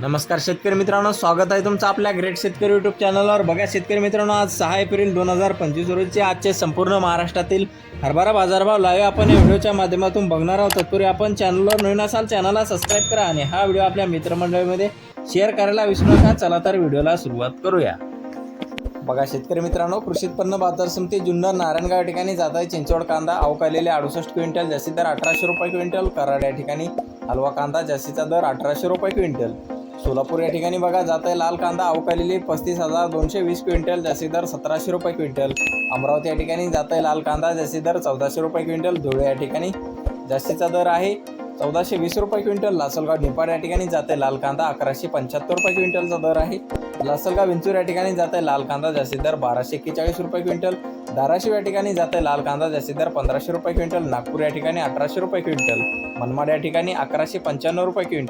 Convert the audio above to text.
नमस्कार शेतकरी मित्रांनो स्वागत आहे तुमचं आपल्या ग्रेट शेतकरी यूट्यूब चॅनलवर बघा शेतकरी मित्रांनो आज सहा एप्रिल दोन हजार पंचवीस रोजीचे आजचे संपूर्ण महाराष्ट्रातील हरभरा बाजारभाव लाईव्ह आपण या व्हिडिओच्या माध्यमातून बघणार आहोत. तत्पूर्वी आपण चॅनलवर नवीन असाल चॅनलला सबस्क्राईब करा आणि हा व्हिडिओ आपल्या मित्रमंडळीमध्ये शेअर करायला विसरू नका. चला तर व्हिडिओला सुरुवात करूया. बघा शेतकरी मित्रांनो कृषी उत्पन्न बाजार समिती जुन्नर नारायणगाव या ठिकाणी जात आहे. चिंचवड कांदा अवकालेले अडुसष्ट क्विंटल जास्ती दर अठराशे रुपये क्विंटल कराड या ठिकाणी हलवा कांदा जास्तीचा दर अठराशे रुपये क्विंटल. सोलापूर या ठिकाणी बघा जात आहे लाल कांदा अवकालेली पस्तीस हजार दोनशे वीस क्विंटल जास्ती दर सतराशे रुपये क्विंटल. अमरावती या ठिकाणी जात आहे लाल कांदा जास्ती दर चौदाशे रुपये क्विंटल. धुळे या ठिकाणी जास्तीचा दर आहे चौदाशे वीस रुपये क्विंटल. लासलगाव निपाड या ठिकाणी जाते लाल कांदा अकराशे पंच्याहत्तर रुपये क्विंटलचा दर आहे. लासलगाव विंचूर या ठिकाणी जाते लाल कांदा जास्ती दर बाराशे एक्केचाळीस रुपये क्विंटल. धाराशिव या ठिकाणी जाते लाल कांदा जास्ती दर पंधराशे रुपये क्विंटल. नागपूर या ठिकाणी अठराशे रुपये क्विंटल. मनमाड या ठिकाणी अकराशे पंच्याण्णव रुपये क्विंटल.